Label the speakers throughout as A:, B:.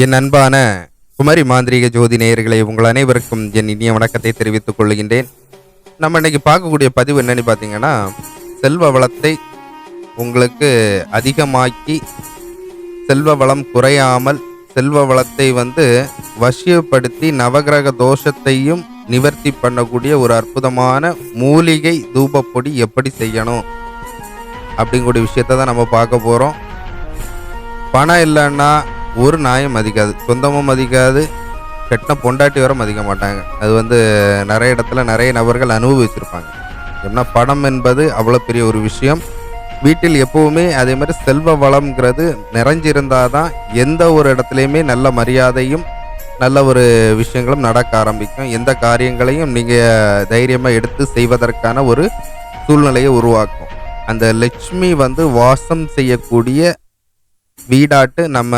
A: என் அன்பான குமரி மாந்திரீக ஜோதி நேயர்களை உங்கள் அனைவருக்கும் என் இனிய வணக்கத்தை தெரிவித்துக் கொள்கின்றேன். நம்ம இன்னைக்கு பார்க்கக்கூடிய பதிவு என்னன்னு பார்த்தீங்கன்னா செல்வ வளத்தை உங்களுக்கு அதிகமாக்கி செல்வ வளம் குறையாமல் செல்வ வளத்தை வந்து வசியப்படுத்தி நவகிரக தோஷத்தையும் நிவர்த்தி பண்ணக்கூடிய ஒரு அற்புதமான மூலிகை தூபப்பொடி எப்படி செய்யணும் அப்படிங்கக்கூடிய விஷயத்தை தான் நம்ம பார்க்க போகிறோம் பணம் இல்லைன்னா ஒரு நாயும் மதிக்காது சொந்தமும் மதிக்காது கெட்ட பொண்டாட்டி வர மதிக்க மாட்டாங்க. அது வந்து நிறைய இடத்துல நிறைய நபர்கள் அனுபவிச்சிருப்பாங்க. ஏன்னா பணம் என்பது அவ்வளோ பெரிய ஒரு விஷயம். வீட்டில் எப்பவுமே அதே மாதிரி செல்வ வளம்ங்கிறது நிறைஞ்சிருந்தால் தான் எந்த ஒரு இடத்துலையுமே நல்ல மரியாதையும் நல்ல ஒரு விஷயங்களும் நடக்க ஆரம்பிக்கும். எந்த காரியங்களையும் நீங்கள் தைரியமாக எடுத்து செய்வதற்கான ஒரு சூழ்நிலையை உருவாக்கும். அந்த லட்சுமி வந்து வாசம் செய்யக்கூடிய வீடாட்டு நம்ம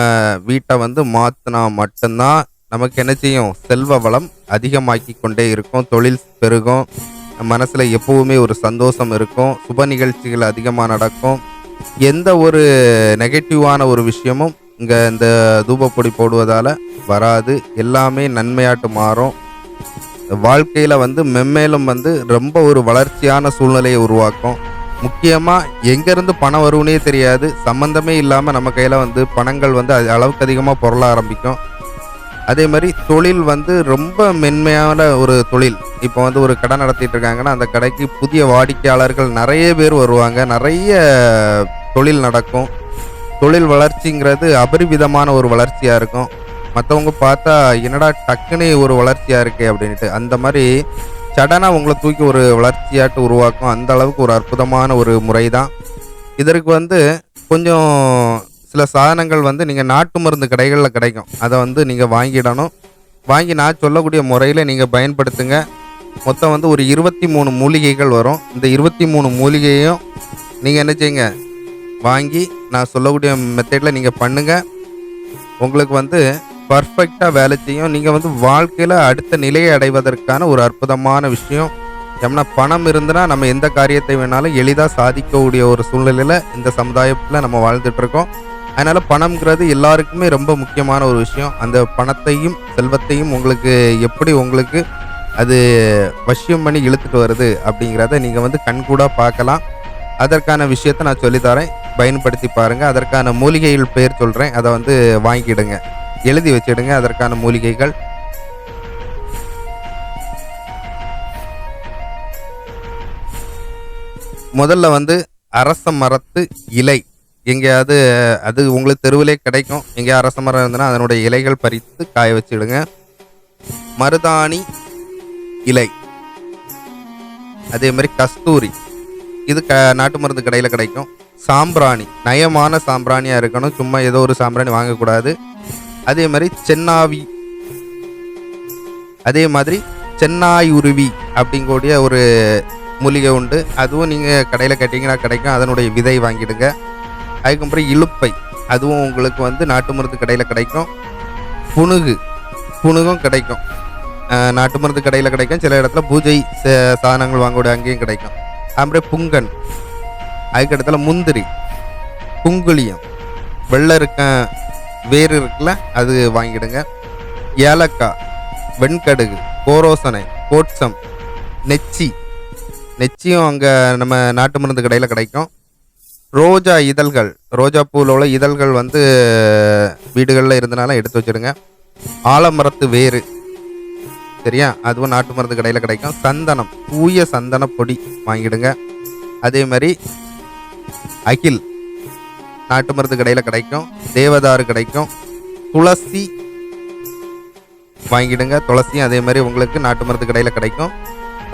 A: வீட்டை வந்து மாற்றினா மட்டும்தான் நமக்கு என்ன செய்யும்? செல்வ வளம் அதிகமாக்கி கொண்டே இருக்கும். தொழில் பெருகும். மனசில் எப்பவுமே ஒரு சந்தோஷம் இருக்கும். சுப நிகழ்ச்சிகள் அதிகமாக நடக்கும். எந்த ஒரு நெகட்டிவான ஒரு விஷயமும் இங்கே இந்த தூபப்பொடி போடுவதால் வராது. எல்லாமே நன்மையாட்டு மாறும். வாழ்க்கையில் வந்து மென்மேலும் வந்து ரொம்ப ஒரு வளர்ச்சியான சூழ்நிலையை உருவாக்கும். முக்கியமாக எங்கேருந்து பணம் வரும்னே தெரியாது. சம்மந்தமே இல்லாமல் நம்ம கையில் வந்து பணங்கள் வந்து அது அளவுக்கு அதிகமாக பொருள ஆரம்பிக்கும். அதே மாதிரி தொழில் வந்து ரொம்ப மென்மையான ஒரு தொழில். இப்போ வந்து ஒரு கடை நடத்திட்டு இருக்காங்கன்னா அந்த கடைக்கு புதிய வாடிக்கையாளர்கள் நிறைய பேர் வருவாங்க. நிறைய தொழில் நடக்கும். தொழில் வளர்ச்சிங்கிறது அபரிவிதமான ஒரு வளர்ச்சியாக இருக்கும். மற்றவங்க பார்த்தா என்னடா டக்குன்னு ஒரு வளர்ச்சியாக இருக்கே? அப்படின்ட்டு அந்த மாதிரி சடனாக உங்களை தூக்கி ஒரு வளர்ச்சியாட்டு உருவாக்கும் அந்த அளவுக்கு ஒரு அற்புதமான ஒரு முறை தான் இதற்கு வந்து கொஞ்சம் சில சாதனங்கள் வந்து நீங்கள் நாட்டு மருந்து கடைகளில் கிடைக்கும். அதை வந்து நீங்கள் வாங்கிடணும். வாங்கி நான் சொல்லக்கூடிய முறையில் நீங்கள் பயன்படுத்துங்க. மொத்தம் வந்து ஒரு இருபத்தி மூணு மூலிகைகள் வரும். இந்த இருபத்தி மூணு மூலிகையும் நீங்கள் என்ன செய்யுங்க? வாங்கி நான் சொல்லக்கூடிய மெத்தடில் நீங்கள் பண்ணுங்கள் உங்களுக்கு வந்து பர்ஃபெக்டாக வேலை செய்யும். நீங்கள் வந்து வாழ்க்கையில் அடுத்த நிலையை அடைவதற்கான ஒரு அற்புதமான விஷயம். ஏன்னா பணம் இருந்துன்னா நம்ம எந்த காரியத்தை வேணாலும் எளிதாக சாதிக்கக்கூடிய ஒரு சூழ்நிலையில் இந்த சமுதாயத்தில் நம்ம வாழ்ந்துட்டுருக்கோம். அதனால் பணம்ங்கிறது எல்லாருக்குமே ரொம்ப முக்கியமான ஒரு விஷயம். அந்த பணத்தையும் செல்வத்தையும் உங்களுக்கு எப்படி உங்களுக்கு அது வசியம் பண்ணி இழுத்துட்டு வருது அப்படிங்கிறத நீங்கள் வந்து கண்கூடாக பார்க்கலாம். அதற்கான விஷயத்தை நான் சொல்லித்தரேன் பயன்படுத்தி பாருங்கள் அதற்கான மூலிகைகள் பேர் சொல்கிறேன் அதை வந்து வாங்கிடுங்க. எழுதி வச்சிடுங்க. அதற்கான மூலிகைகள். முதல்ல வந்து அரச மரத்து இலை. எங்கேயாவது அது உங்களுக்கு தெருவிலே கிடைக்கும். எங்கேயா அரச மரம் இருந்ததுன்னா அதனுடைய இலைகள் பறித்து காய வச்சிடுங்க. மருதாணி இலை. அதே மாதிரி கஸ்தூரி. இது க நாட்டு மருந்து கடையில் கிடைக்கும். சாம்பிராணி. நயமான சாம்பிராணியாக இருக்கணும். சும்மா ஏதோ ஒரு சாம்பிராணி வாங்கக்கூடாது. அதே மாதிரி சென்னாவி. அதே மாதிரி சென்னாய் உருவி அப்படிங்கக்கூடிய ஒரு மூலிகை உண்டு. அதுவும் நீங்கள் கடையில் கேட்டிங்கன்னா கிடைக்கும். அதனுடைய விதை வாங்கிடுங்க. அதுக்கப்புறம் இலுப்பை. அதுவும் உங்களுக்கு வந்து நாட்டு மருந்து கடையில் கிடைக்கும். புணுகு புணுகும் கிடைக்கும். நாட்டு மருந்து கடையில் கிடைக்கும். சில இடத்துல பூஜை சாதனங்கள் வாங்கக்கூடிய அங்கேயும் கிடைக்கும். அப்புறம் புங்கன். அதுக்கு இடத்துல முந்திரி. குங்குளியம் வெள்ளை இருக்க வேர் இருக்குல்ல அது வாங்கிடுங்க. ஏலக்காய் வெண்கடுகு கோரோசனை கோட்சம் நெச்சி. நெச்சியும் அங்கே நம்ம நாட்டு மருந்து கடையில் கிடைக்கும். ரோஜா இதழ்கள் ரோஜா பூவில் உள்ள இதழ்கள் வந்து வீடுகளில் இருந்தனால எடுத்து வச்சிடுங்க. ஆலமரத்து வேறு சரியா? அதுவும் நாட்டு மருந்து கடையில் கிடைக்கும். சந்தனம் தூய சந்தன பொடி வாங்கிடுங்க. அதே மாதிரி அகில் நாட்டு மருந்து கடையில் கிடைக்கும். தேவதாரு கிடைக்கும். துளசி வாங்கிடுங்க. துளசியும் அதே மாதிரி உங்களுக்கு நாட்டு மருந்து கடையில் கிடைக்கும்.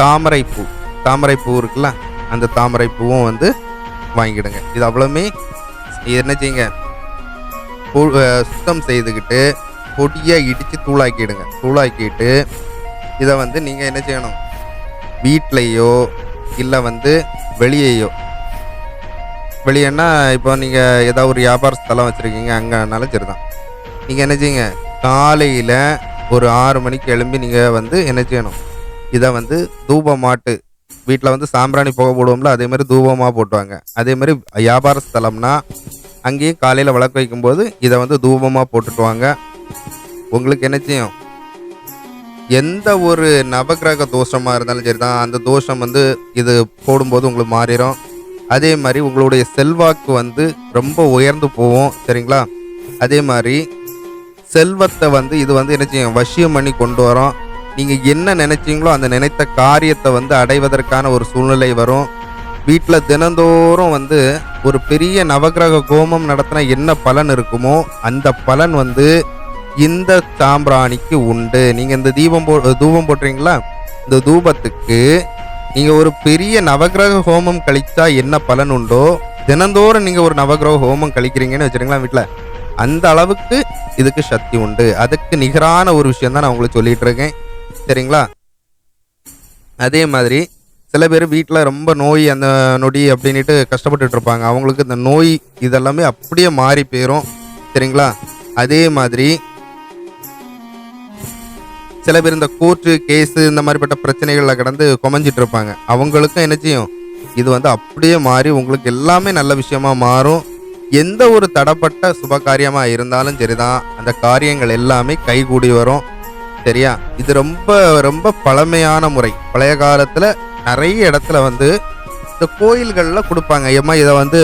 A: தாமரை பூ. தாமரை பூ இருக்குல்ல அந்த தாமரை பூவும் வந்து வாங்கிடுங்க. இது அவ்வளவுமே இது என்ன செய்யுங்க? சுத்தம் செய்துக்கிட்டு பொடியாக இடித்து தூளாக்கிடுங்க. தூளாக்கிட்டு இதை வந்து நீங்கள் என்ன செய்யணும்? வீட்லேயோ இல்லை வந்து வெளியேயோ வெளியேன்னா இப்போ நீங்கள் ஏதாவது ஒரு வியாபார ஸ்தலம் வச்சுருக்கீங்க அங்கேனாலும் சரி தான் நீங்கள் என்ன செய்யுங்க? காலையில் ஒரு ஆறு மணிக்கு எழும்பி நீங்கள் வந்து என்ன செய்யணும்? இதை வந்து தூபமாட்டு வீட்டில் வந்து சாம்பிராணி புகை போடுவோம்ல அதே மாதிரி தூபமாக போட்டுவாங்க. அதே மாதிரி வியாபார ஸ்தலம்னா அங்கேயும் காலையில் விளக்கு வைக்கும்போது இதை வந்து தூபமாக போட்டுட்டு வாங்க உங்களுக்கு என்ன செய்யும்? எந்த ஒரு நவக்கிரக தோஷமாக இருந்தாலும் சரி தான் அந்த தோஷம் வந்து இது போடும்போது உங்களுக்கு மாறிடும் அதே மாதிரி உங்களுடைய செல்வாக்கு வந்து ரொம்ப உயர்ந்து போகும் சரிங்களா? அதே மாதிரி செல்வத்தை வந்து இது வந்து என்ன செய்யும்? வசியம் பண்ணி கொண்டு வரோம். நீங்கள் என்ன நினைச்சீங்களோ அந்த நினைத்த காரியத்தை வந்து அடைவதற்கான ஒரு சூழ்நிலை வரும். வீட்டில் தினந்தோறும் வந்து ஒரு பெரிய நவக்கிரக கோமம் நடத்தினா என்ன பலன் இருக்குமோ அந்த பலன் வந்து இந்த சாம்பிராணிக்கு உண்டு. நீங்கள் இந்த தீபம் போ தூபம் போடுறீங்களா இந்த தூபத்துக்கு நீங்கள் ஒரு பெரிய நவக்கிரக ஹோமம் கழித்தா என்ன பலன் உண்டோ? தினந்தோறும் நீங்கள் ஒரு நவக்கிரக ஹோமம் கழிக்கிறீங்கன்னு வச்சுருங்களா வீட்டில் அந்த அளவுக்கு இதுக்கு சக்தி உண்டு. அதுக்கு நிகரான ஒரு விஷயம் தான் நான் உங்களுக்கு சொல்லிகிட்டு இருக்கேன். சரிங்களா? அதே மாதிரி சில பேர் வீட்டில் ரொம்ப நோய் அந்த நொடி அப்படின்ட்டு கஷ்டப்பட்டுட்டு இருப்பாங்க. அவங்களுக்கு இந்த நோய் இதெல்லாமே அப்படியே மாறி போயிடும் சரிங்களா? அதே மாதிரி சில பேர் இந்த கோர்ட்டு கேஸு இந்த மாதிரிப்பட்ட பிரச்சனைகளில் கடந்து குமஞ்சிட்டு இருப்பாங்க. அவங்களுக்கும் என்ன செய்யும் இது வந்து அப்படியே மாறி உங்களுக்கு எல்லாமே நல்ல விஷயமா மாறும். எந்த ஒரு தடப்பட்ட சுப காரியமாக இருந்தாலும் சரிதான். அந்த காரியங்கள் எல்லாமே கைகூடி வரும். சரியா? இது ரொம்ப ரொம்ப பழமையான முறை. பழைய காலத்தில் நிறைய இடத்துல வந்து இந்த கோயில்களில் கொடுப்பாங்க. ஏம்மா இதை வந்து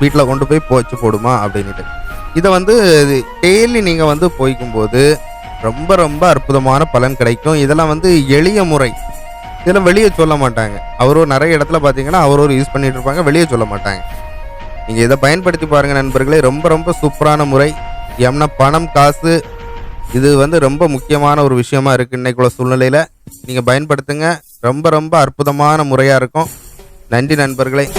A: வீட்டில் கொண்டு போய் போச்சு போடுமா? அப்படின்ட்டு இதை வந்து டெய்லி நீங்கள் வந்து போய்க்கும்போது ரொம்ப ரொம்ப அற்புதமான பலன் கிடைக்கும். இதெல்லாம் வந்து எளிய முறை. இதெல்லாம் வெளியே சொல்ல மாட்டாங்க. அவரும் நிறைய இடத்துல பார்த்தீங்கன்னா அவரோர் யூஸ் பண்ணிட்டு இருப்பாங்க வெளியே சொல்ல மாட்டாங்க. நீங்கள் இதை பயன்படுத்தி பாருங்கள் நண்பர்களே. ரொம்ப ரொம்ப சூப்பரான முறை. ஏம்னா பணம் காசு இது வந்து ரொம்ப முக்கியமான ஒரு விஷயமா இருக்குது இன்னைக்குள்ள சூழ்நிலையில். நீங்கள் பயன்படுத்துங்க. ரொம்ப ரொம்ப அற்புதமான முறையாக இருக்கும். நன்றி நண்பர்களே.